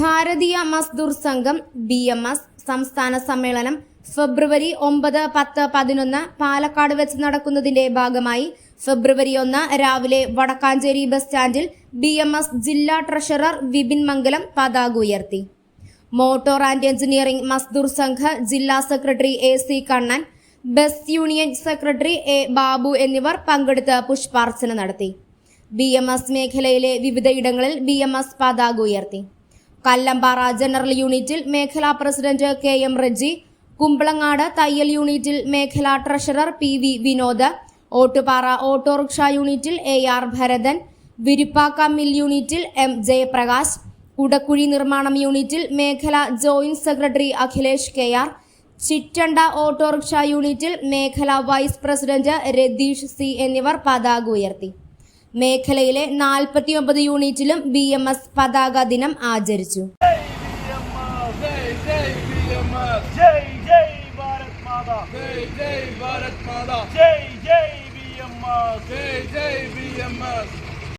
ഭാരതീയ മസ്ദൂർ സംഘം B M S സംസ്ഥാന സമ്മേളനം ഫെബ്രുവരി ഒമ്പത് പത്ത് പതിനൊന്ന് പാലക്കാട് വെച്ച് നടക്കുന്നതിന്റെ ഭാഗമായി ഫെബ്രുവരി ഒന്ന് രാവിലെ വടക്കാഞ്ചേരി ബസ് സ്റ്റാൻഡിൽ ബി എം എസ് ജില്ലാ ട്രഷറർ വിപിൻ മംഗലം പതാക ഉയർത്തി. Motor and engineering Mazdoor Sangh ജില്ലാ secretary A C Kannan bus union secretary A Babu എന്നിവർ പങ്കെടുത്ത് പുഷ്പാർച്ചന നടത്തി. ബി എം എസ് മേഖലയിലെ വിവിധയിടങ്ങളിൽ ബി എം എസ് പതാക ഉയർത്തി. കല്ലമ്പാറ ജനറൽ യൂണിറ്റിൽ മേഖലാ president K M Reji Kumbalangad തയ്യൽ യൂണിറ്റിൽ മേഖലാ treasurer P V Vinod Ottupara autorickshaw യൂണിറ്റിൽ A R Bharathan Viruppakka mill യൂണിറ്റിൽ എം ജയപ്രകാശ് കുടക്കുഴി നിർമ്മാണം യൂണിറ്റിൽ മേഖലാ joint secretary Akhilesh K R Chittanda autorickshaw യൂണിറ്റിൽ മേഖലാ വൈസ് പ്രസിഡന്റ് രതീഷ് സി എന്നിവർ പതാക ഉയർത്തി. മേഖലയിലെ നാൽപ്പത്തിയൊമ്പത് യൂണിറ്റിലും ബി എം എസ് പതാക ദിനം ആചരിച്ചു. ജയ് ജയ്